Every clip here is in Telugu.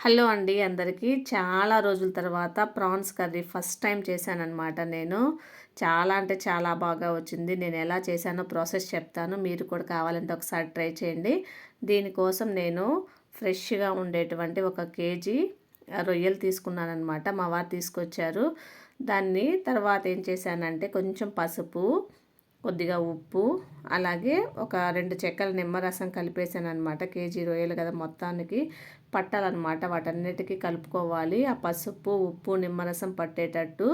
హలో అండి అందరికీ. చాలా రోజుల తర్వాత ప్రాన్స్ కర్రీ ఫస్ట్ టైం చేశానన్నమాట నేను. చాలా అంటే చాలా బాగా వచ్చింది. నేను ఎలా చేశానో ప్రాసెస్ చెప్తాను. మీరు కూడా కావాలంటే ఒకసారి ట్రై చేయండి. దీనికోసం నేను ఫ్రెష్గా ఉండేటువంటి ఒక కేజీ రొయ్యలు తీసుకున్నానమాట మా వారు తీసుకొచ్చారు. దాన్ని తర్వాత ఏం చేశానంటే కొంచెం పసుపు కొద్దిగా ఉప్పు అలాగే ఒక రెండు చెక్కల నిమ్మరసం కలిపేసాను అనమాట కేజీ రొయ్యలు కదా మొత్తానికి పట్టాలన్నమాట. వాటన్నిటికీ కలుపుకోవాలి. ఆ పసుపు ఉప్పు నిమ్మరసం పట్టేటట్టు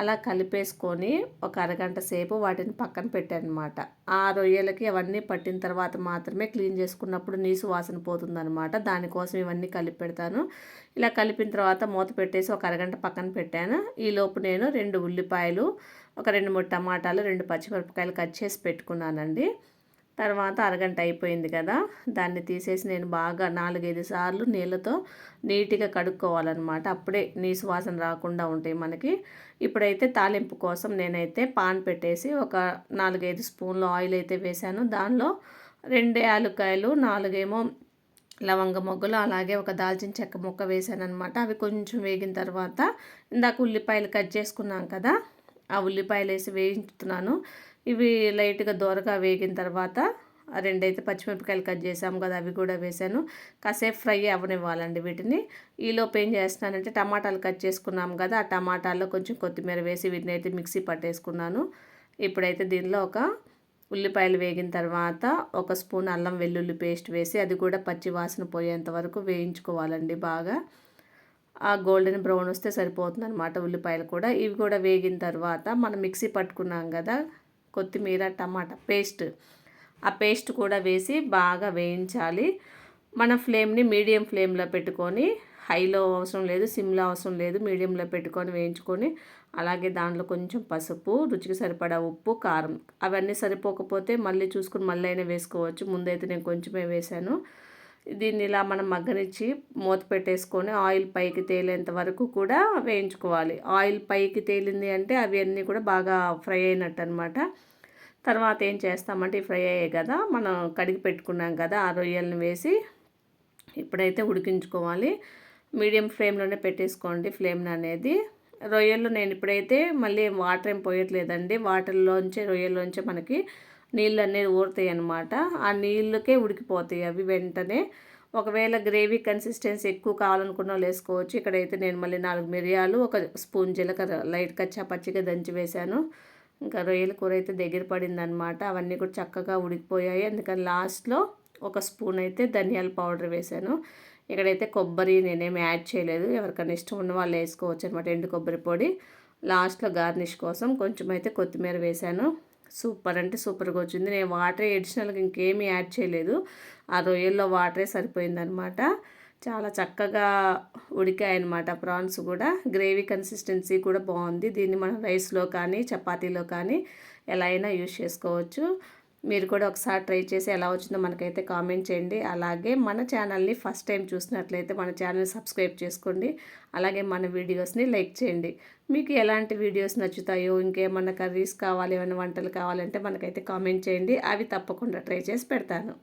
అలా కలిపేసుకొని ఒక అరగంట సేపు వాటిని పక్కన పెట్టానమాట. ఆ రొయ్యలకి అవన్నీ పట్టిన తర్వాత మాత్రమే క్లీన్ చేసుకున్నప్పుడు నీసు వాసన పోతుందనమాట దానికోసం ఇవన్నీ కలిపి పెడతాను. ఇలా కలిపిన తర్వాత మూత పెట్టేసి ఒక అరగంట పక్కన పెట్టాను. ఈలోపు నేను రెండు ఉల్లిపాయలు ఒక రెండు మూడు టమాటాలు రెండు పచ్చిమిరపకాయలు కట్ చేసి పెట్టుకున్నానండి. తర్వాత అరగంట అయిపోయింది కదా. దాన్ని తీసేసి నేను బాగా నాలుగైదు సార్లు నీళ్ళతో నీట్గా కడుక్కోవాలన్నమాట. అప్పుడే నీ సువాసన రాకుండా ఉంటాయి మనకి. ఇప్పుడైతే తాలింపు కోసం నేనైతే పాన్ పెట్టేసి ఒక నాలుగైదు స్పూన్లు ఆయిల్ అయితే వేశాను. దానిలో రెండు యాలక్కాయలు నాలుగేమో లవంగ మొగ్గలు అలాగే ఒక దాల్చిన చెక్క ముక్క వేసాను అనమాట అవి కొంచెం వేగిన తర్వాత ఇందాక ఉల్లిపాయలు కట్ చేసుకున్నాం కదా. ఆ ఉల్లిపాయలు వేసి వేయించుతున్నాను. ఇవి లైట్గా దోరగా వేగిన తర్వాత రెండైతే పచ్చిమిరపకాయలు కట్ చేసాము కదా అవి కూడా వేసాను. కాసేపు ఫ్రై అవ్వనివ్వాలండి వీటిని. ఈలోపు ఏం చేస్తున్నానంటే టమాటాలు కట్ చేసుకున్నాము కదా ఆ టమాటాల్లో కొంచెం కొత్తిమీర వేసి వీటిని అయితే మిక్సీ పట్టేసుకున్నాను. ఇప్పుడైతే దీనిలో ఒక ఉల్లిపాయలు వేగిన తర్వాత ఒక స్పూన్ అల్లం వెల్లుల్లి పేస్ట్ వేసి అది కూడా పచ్చి వాసన పోయేంత వరకు వేయించుకోవాలండి బాగా. ఆ గోల్డెన్ బ్రౌన్ వస్తే సరిపోతుంది అనమాట ఉల్లిపాయలు కూడా. ఇవి కూడా వేగిన తర్వాత మనం మిక్సీ పట్టుకున్నాం కదా కొత్తిమీర టమాటా పేస్ట్. ఆ పేస్ట్ కూడా వేసి బాగా వేయించాలి. మన ఫ్లేమ్ని మీడియం ఫ్లేమ్లో పెట్టుకొని హైలో అవసరం లేదు సిమ్లో అవసరం లేదు మీడియంలో పెట్టుకొని వేయించుకొని అలాగే దాంట్లో కొంచెం పసుపు రుచికి సరిపడా ఉప్పు కారం. అవన్నీ సరిపోకపోతే మళ్ళీ చూసుకుని మళ్ళీ అయినా వేసుకోవచ్చు. ముందైతే నేను కొంచెమే వేశాను. దీన్ని ఇలా మనం మగ్గనిచ్చి మూత పెట్టేసుకొని ఆయిల్ పైకి తేలేంత వరకు కూడా వేయించుకోవాలి. ఆయిల్ పైకి తేలింది అంటే అవి అన్నీ కూడా బాగా ఫ్రై అయినట్టు అనమాట తర్వాత ఏం చేస్తామంటే ఫ్రై అయ్యాయి కదా మనం కడిగి పెట్టుకున్నాం కదా ఆ రొయ్యలను వేసి ఇప్పుడైతే ఉడికించుకోవాలి. మీడియం ఫ్లేమ్లోనే పెట్టేసుకోండి ఫ్లేమ్ అనేది. రొయ్యలు నేను ఇప్పుడైతే మళ్ళీ వాటర్ ఏం పోయట్లేదండి. వాటర్లోంచే రొయ్యల్లోంచే మనకి నీళ్ళు అనేది ఊరుతాయి అనమాట ఆ నీళ్ళకే ఉడికిపోతాయి అవి వెంటనే. ఒకవేళ గ్రేవీ కన్సిస్టెన్సీ ఎక్కువ కావాలనుకున్న వేసుకోవచ్చు. ఇక్కడైతే నేను మళ్ళీ నాలుగు మిరియాలు ఒక స్పూన్ జీలకర్ర లైట్గా చపచ్చిగా దంచి వేశాను. ఇంకా రొయ్యల కూర అయితే దగ్గర పడిందనమాట అవన్నీ కూడా చక్కగా ఉడికిపోయాయి. అందుకని లాస్ట్లో ఒక స్పూన్ అయితే ధనియాల పౌడర్ వేశాను. ఇక్కడైతే కొబ్బరి నేనేమి యాడ్ చేయలేదు. ఎవరికైనా ఇష్టం ఉన్న వాళ్ళు వేసుకోవచ్చు అనమాట ఎండు కొబ్బరి పొడి. లాస్ట్లో గార్నిష్ కోసం కొంచెం అయితే కొత్తిమీర వేశాను. సూపర్ అంటే సూపర్గా వచ్చింది. నేను వాటర్ ఎడిషనల్గా ఇంకేమీ యాడ్ చేయలేదు. ఆ రొయ్యల్లో వాటరే సరిపోయిందనమాట. చాలా చక్కగా ఉడికాయనమాట ప్రాన్స్ కూడా. గ్రేవీ కన్సిస్టెన్సీ కూడా బాగుంది. దీన్ని మనం రైస్లో కానీ చపాతీలో కానీ ఎలా అయినా యూజ్ చేసుకోవచ్చు. మీరు కూడా ఒకసారి ట్రై చేసి ఎలా వచ్చిందో మనకైతే కామెంట్ చేయండి. అలాగే మన ఛానల్ని ఫస్ట్ టైం చూసినట్లయితే మన ఛానల్ని సబ్స్క్రైబ్ చేసుకోండి. అలాగే మన వీడియోస్ని లైక్ చేయండి. మీకు ఎలాంటి వీడియోస్ నచ్చుతాయో ఇంకేమన్నా కర్రీస్ కావాలి ఏమైనా వంటలు కావాలంటే మనకైతే కామెంట్ చేయండి. అవి తప్పకుండా ట్రై చేసి పెడతాను.